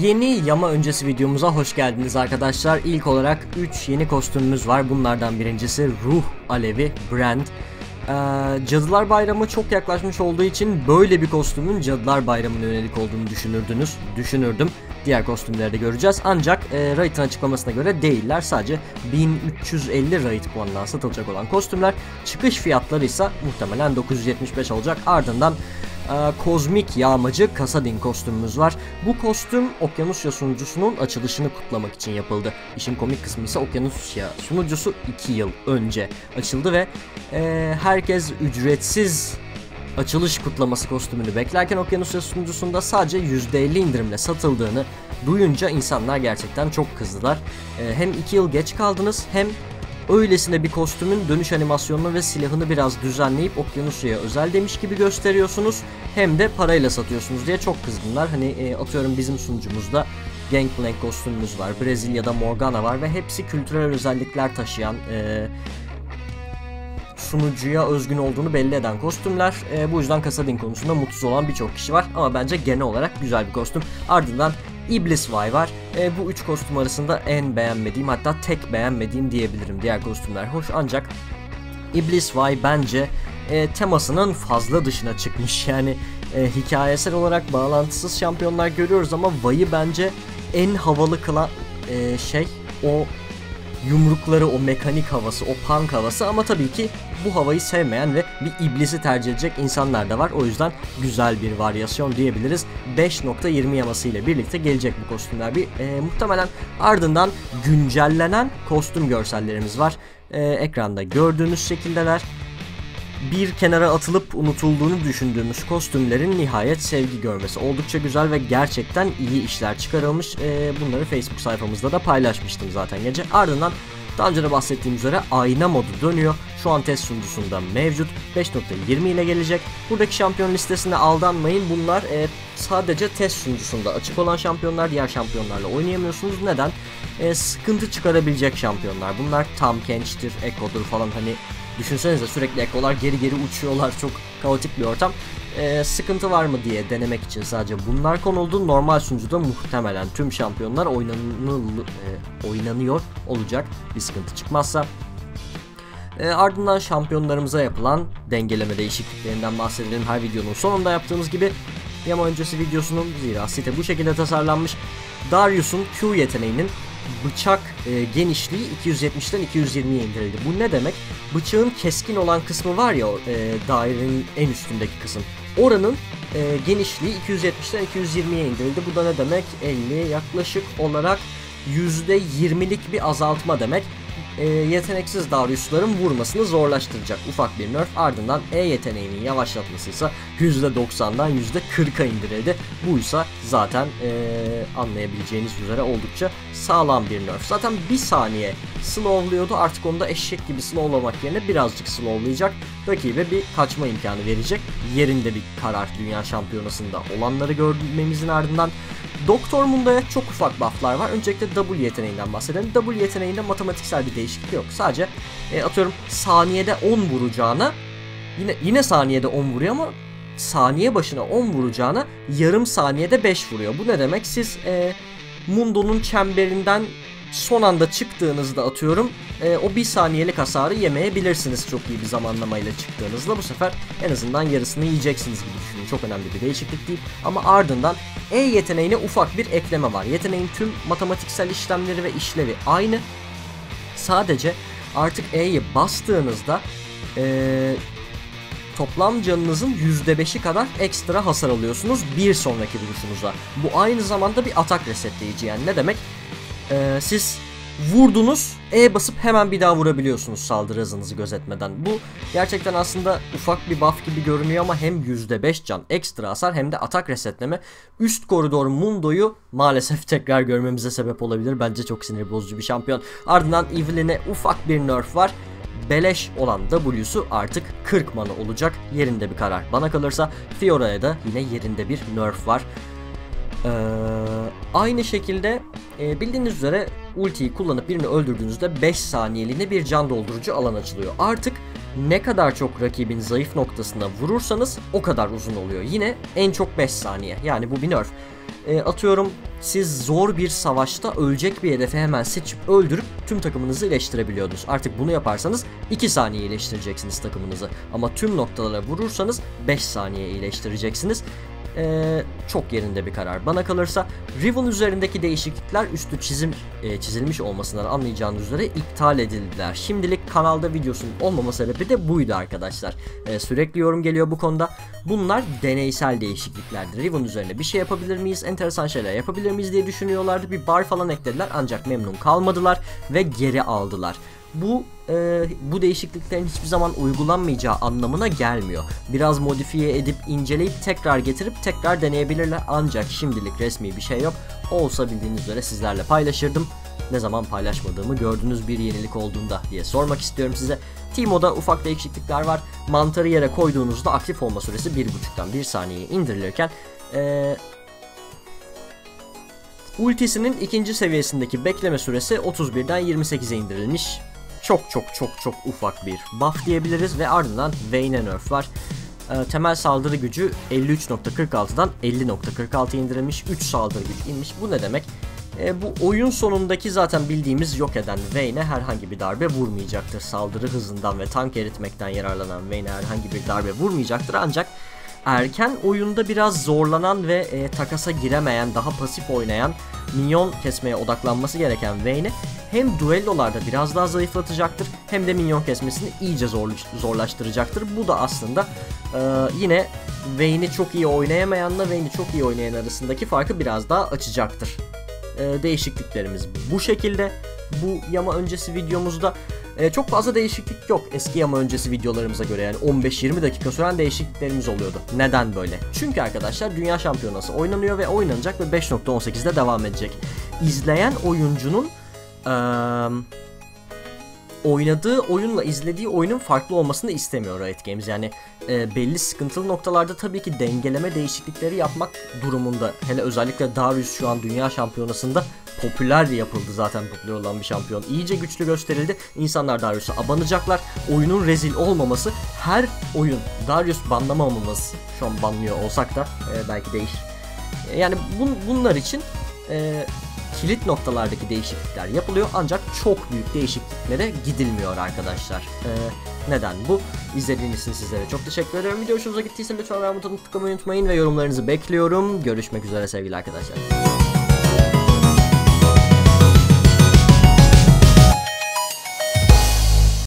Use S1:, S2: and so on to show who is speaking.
S1: Yeni yama öncesi videomuza hoş geldiniz arkadaşlar. İlk olarak 3 yeni kostümümüz var. Bunlardan birincisi Ruh Alevi Brand. Ee, Cadılar Bayramı çok yaklaşmış olduğu için böyle bir kostümün Cadılar Bayramı'na yönelik olduğunu düşünürdünüz. Düşünürdüm. Diğer kostümleri de göreceğiz. Ancak e, Raid'in açıklamasına göre değiller. Sadece 1350 Raid puanından satılacak olan kostümler. Çıkış fiyatları ise muhtemelen 975 olacak. Ardından e, kozmik yağmacı Kasadin kostümümüz var. Bu kostüm Okyanusya sunucusunun açılışını kutlamak için yapıldı. İşin komik kısmı ise Okyanusya sunucusu 2 yıl önce açıldı ve e, herkes ücretsiz açılış kutlaması kostümünü beklerken Okyanusya sunucusunda sadece %50 indirimle satıldığını duyunca insanlar gerçekten çok kızdılar. E, hem 2 yıl geç kaldınız hem öylesine bir kostümün dönüş animasyonunu ve silahını biraz düzenleyip Okyanusya'ya özel demiş gibi gösteriyorsunuz. Hem de parayla satıyorsunuz diye çok kızgınlar. Hani e, atıyorum bizim sunucumuzda Gangplank kostümümüz var, Brezilya'da Morgana var ve hepsi kültürel özellikler taşıyan e, sunucuya özgün olduğunu belli eden kostümler. E, bu yüzden Kasadin konusunda mutsuz olan birçok kişi var ama bence genel olarak güzel bir kostüm. Ardından Iblis Vay var. E, bu üç kostüm arasında en beğenmediğim hatta tek beğenmediğim diyebilirim. Diğer kostümler hoş ancak Iblis Vay bence e, temasının fazla dışına çıkmış. Yani e, hikayesel olarak bağlantısız şampiyonlar görüyoruz ama Vay'ı bence en havalı kılan e, şey o yumrukları, o mekanik havası, o punk havası ama tabii ki bu havayı sevmeyen ve bir iblisi tercih edecek insanlar da var. O yüzden güzel bir varyasyon diyebiliriz. 5.20 yaması ile birlikte gelecek bu kostümler. Bir e, muhtemelen ardından güncellenen kostüm görsellerimiz var. E, ekranda gördüğünüz şekildeler bir kenara atılıp unutulduğunu düşündüğümüz kostümlerin nihayet sevgi görmesi. Oldukça güzel ve gerçekten iyi işler çıkarılmış. Ee, bunları Facebook sayfamızda da paylaşmıştım zaten gece. Ardından daha önce de bahsettiğim üzere ayna modu dönüyor. Şu an test sunucusunda mevcut. 5.20 ile gelecek. Buradaki şampiyon listesine aldanmayın. Bunlar e, sadece test sunucusunda açık olan şampiyonlar. Diğer şampiyonlarla oynayamıyorsunuz. Neden? E, sıkıntı çıkarabilecek şampiyonlar. Bunlar Tam Kench'tir, Echo'dur falan hani Düşünsenize sürekli ekolar geri geri uçuyorlar. Çok kaotik bir ortam. Ee, sıkıntı var mı diye denemek için sadece bunlar konuldu. Normal sunucuda muhtemelen tüm şampiyonlar oynanıl, e, oynanıyor olacak. Bir sıkıntı çıkmazsa. E, ardından şampiyonlarımıza yapılan dengeleme değişikliklerinden bahsedelim her videonun sonunda yaptığımız gibi. Yama öncesi videosunun zira site bu şekilde tasarlanmış. Darius'un Q yeteneğinin bıçak e, genişliği 270'ten 220'ye indirildi. Bu ne demek? Bıçağın keskin olan kısmı var ya e, dairenin en üstündeki kısım. Oranın e, genişliği 270'ten 220'ye indirildi. Bu da ne demek? 50 yaklaşık olarak %20'lik bir azaltma demek e, yeteneksiz Darius'ların vurmasını zorlaştıracak ufak bir nerf. Ardından E yeteneğinin yavaşlatması ise %90'dan %40'a indirildi. Bu ise zaten e, anlayabileceğiniz üzere oldukça sağlam bir nerf. Zaten bir saniye slowluyordu artık onu da eşek gibi slowlamak yerine birazcık slowlayacak. Rakibe bir kaçma imkanı verecek. Yerinde bir karar dünya şampiyonasında olanları görmemizin ardından Doktor Mundo'ya çok ufak bufflar var. Öncelikle W yeteneğinden bahsedelim. W yeteneğinde matematiksel bir değişiklik yok. Sadece e, atıyorum saniyede 10 vuracağına yine yine saniyede 10 vuruyor ama saniye başına 10 vuracağına yarım saniyede 5 vuruyor. Bu ne demek? Siz e, Mundo'nun çemberinden son anda çıktığınızda atıyorum e, o bir saniyelik hasarı yemeyebilirsiniz çok iyi bir zamanlamayla çıktığınızda. Bu sefer en azından yarısını yiyeceksiniz gibi düşünün çok önemli bir değişiklik değil. Ama ardından E yeteneğine ufak bir ekleme var. Yeteneğin tüm matematiksel işlemleri ve işlevi aynı. Sadece artık E'yi bastığınızda e, toplam canınızın %5'i kadar ekstra hasar alıyorsunuz bir sonraki vuruşunuza. Bu aynı zamanda bir atak resetleyici yani ne demek? Ee, siz vurdunuz E basıp hemen bir daha vurabiliyorsunuz saldırı hızınızı gözetmeden. Bu gerçekten aslında ufak bir buff gibi görünüyor ama hem %5 can ekstra hasar hem de atak resetleme üst koridor Mundo'yu maalesef tekrar görmemize sebep olabilir. Bence çok sinir bozucu bir şampiyon. Ardından Evelyn'e ufak bir nerf var beleş olan W'su artık 40 mana olacak. Yerinde bir karar. Bana kalırsa Fiora'ya da yine yerinde bir nerf var. Ee, aynı şekilde e, bildiğiniz üzere ultiyi kullanıp birini öldürdüğünüzde 5 saniyeliğine bir can doldurucu alan açılıyor. Artık ne kadar çok rakibin zayıf noktasına vurursanız o kadar uzun oluyor. Yine en çok 5 saniye. Yani bu bir nerf. E, atıyorum siz zor bir savaşta ölecek bir hedefi hemen seçip öldürüp tüm takımınızı iyileştirebiliyordunuz. Artık bunu yaparsanız 2 saniye iyileştireceksiniz takımınızı. Ama tüm noktalara vurursanız 5 saniye iyileştireceksiniz ee, çok yerinde bir karar. Bana kalırsa Riven üzerindeki değişiklikler üstü çizim e, çizilmiş olmasından anlayacağınız üzere iptal edildiler. Şimdilik kanalda videosunun olmama sebebi de buydu arkadaşlar. Ee, sürekli yorum geliyor bu konuda. Bunlar deneysel değişikliklerdi. Riven üzerine bir şey yapabilir miyiz? Enteresan şeyler yapabilir miyiz diye düşünüyorlardı. Bir bar falan eklediler ancak memnun kalmadılar ve geri aldılar bu e, bu değişikliklerin hiçbir zaman uygulanmayacağı anlamına gelmiyor. Biraz modifiye edip inceleyip tekrar getirip tekrar deneyebilirler ancak şimdilik resmi bir şey yok. Olsa bildiğiniz üzere sizlerle paylaşırdım. Ne zaman paylaşmadığımı gördüğünüz bir yenilik olduğunda diye sormak istiyorum size. Timo'da ufak değişiklikler var. Mantarı yere koyduğunuzda aktif olma süresi 1.5'tan 1 saniyeye indirilirken ee, Ultisinin ikinci seviyesindeki bekleme süresi 31'den 28'e indirilmiş çok çok çok çok ufak bir buff diyebiliriz ve ardından Vayne nerf var. E, temel saldırı gücü 53.46'dan 50.46 indirilmiş. 3 saldırı güç inmiş. Bu ne demek? E, bu oyun sonundaki zaten bildiğimiz yok eden Vayne'e herhangi bir darbe vurmayacaktır. Saldırı hızından ve tank eritmekten yararlanan Vayne'e herhangi bir darbe vurmayacaktır ancak erken oyunda biraz zorlanan ve e, takasa giremeyen, daha pasif oynayan, minyon kesmeye odaklanması gereken Vayne'i hem duellolarda biraz daha zayıflatacaktır hem de minyon kesmesini iyice zor, zorlaştıracaktır. Bu da aslında e, yine Vayne'i çok iyi oynayamayanla Vayne'i çok iyi oynayan arasındaki farkı biraz daha açacaktır. E, değişikliklerimiz bu şekilde. Bu yama öncesi videomuzda e, çok fazla değişiklik yok eski yama öncesi videolarımıza göre yani 15-20 dakika süren değişikliklerimiz oluyordu. Neden böyle? Çünkü arkadaşlar Dünya Şampiyonası oynanıyor ve oynanacak ve 5.18'de devam edecek. İzleyen oyuncunun ee, oynadığı oyunla izlediği oyunun farklı olmasını istemiyor Riot Games. Yani e, belli sıkıntılı noktalarda tabii ki dengeleme değişiklikleri yapmak durumunda. Hele özellikle Darius şu an dünya şampiyonasında popüler yapıldı zaten popüler olan bir şampiyon. İyice güçlü gösterildi. İnsanlar Darius'a abanacaklar. Oyunun rezil olmaması her oyun Darius banlamamamız şu an banlıyor olsak da e, belki değişir. E, yani bun, bunlar için e, kilit noktalardaki değişiklikler yapılıyor ancak çok büyük değişikliklere gidilmiyor arkadaşlar. Ee, neden bu? İzlediğiniz için sizlere çok teşekkür ederim. Video hoşunuza gittiyse lütfen beğenmeyi unutmayın ve yorumlarınızı bekliyorum. Görüşmek üzere sevgili arkadaşlar.